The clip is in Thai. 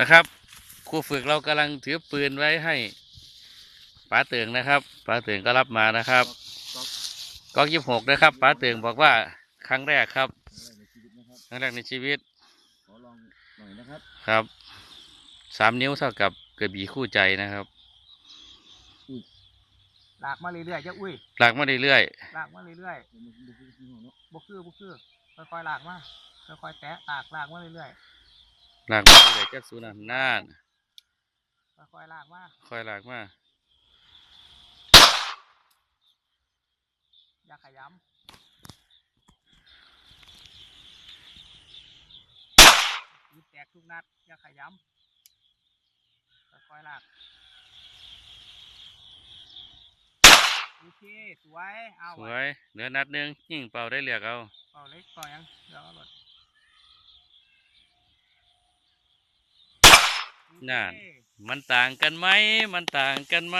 นะครับครูฝึกเรากำลังถือปืนไว้ให้ป๋าเตืองนะครับป๋าเตืองก็รับมานะครับก๊อกยี่หกนะครับป๋าเตืองบอกว่าครั้งแรกครับในชีวิตนะครับ ครั้งแรกในชีวิตขอลองหน่อยนะครับครับสามนิ้วเท่ากับกระบี่คู่ใจนะครับลากมาเรื่อยๆเจ้าอุ้ยหลากมาเรื่อยลากมาเรื่อยเดี๋ยวมันดูที่ที่หัวเนาะๆบกคือบุคือค่อยๆลากมาค่อยๆแตะลากลากมาเรื่อยๆ หลากมาเรื่อยๆจะสูนย์น่านๆค่อยๆลากมาค่อยหลากมาอย่าขยำยิบแตกทุกนัดอย่าขยำค่อยๆลากโอเคสวย เอาสวย เหลือนัดหนึงยิ่งเป่าได้เหลือกเอา เป่าเล็กเป่ายังเดี๋ยวเอาหลด นั่นมันต่างกันไหม มันต่างกันไหม